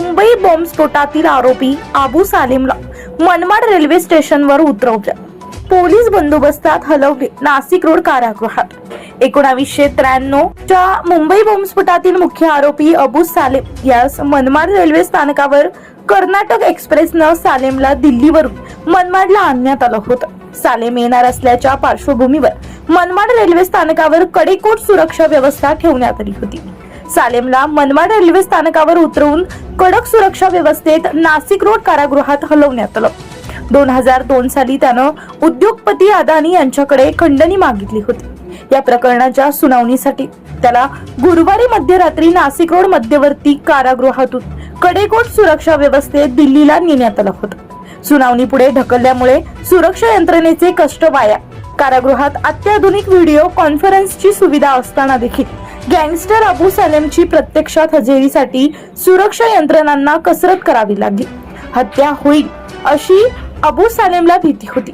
मुंबई बॉम्बस्फोटातील आरोपी आबू सालेमला मनमाड रेल्वे स्टेशनवर उतरवलं. पोलीस बंदोबस्तात हलवले नाशिक रोड कारागृहात. एकोणावीसशे त्र्याण्णव च्या मुंबई बॉम्बस्फोटातील मुख्य आरोपी अबू सालेम यास मनमाड रेल्वे स्थानकावर कर्नाटक एक्सप्रेसनं सालेमला दिल्लीवरून मनमाडला आणण्यात आलं होतं. सालेम येणार असल्याच्या पार्श्वभूमीवर मनमाड रेल्वे स्थानकावर कडेकोट सुरक्षा व्यवस्था ठेवण्यात आली होती. सालेमला मनमाड रेल्वे स्थानकावर उतरवून कडक सुरक्षा व्यवस्थेत नाशिक रोड कारागृहात हलवण्यात आलं. दोन हजार दोन साली त्यानं उद्योगपती अदानी यांच्याकडे खंडणी मागितली होती. या प्रकरणाच्या सुनावणीसाठी त्याला गुरुवारी मध्यरात्री नाशिक रोड मध्यवर्ती कारागृहातून कडेकोट सुरक्षा व्यवस्थेत दिल्लीला नेण्यात आलं होतं. सुनावणी पुढे ढकलल्यामुळे सुरक्षा यंत्रणेचे कष्ट वाया. कारागृहात अत्याधुनिक व्हिडिओ कॉन्फरन्सची सुविधा असताना देखील गँगस्टर अबू सलेमची प्रत्यक्षात हजेरीसाठी सुरक्षा यंत्रणांना कसरत करावी लागली. हत्या होईल अशी अबू सालेमला भीती होती.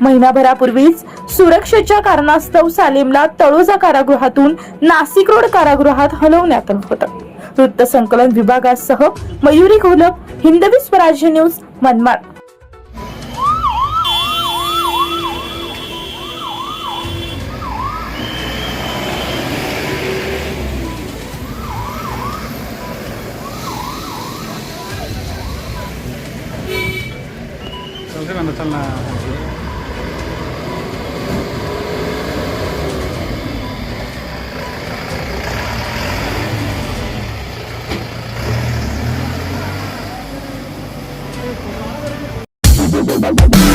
महिनाभरापूर्वीच सुरक्षेच्या कारणास्तव सालेमला तळोजा कारागृहातून नाशिक रोड कारागृहात हलवण्यात आलं होतं. वृत्त संकलन विभागासह मयुरी घोलप हिंदवी स्वराज्य न्यूज मनमाड. कैसे बंदा चलना है Bye.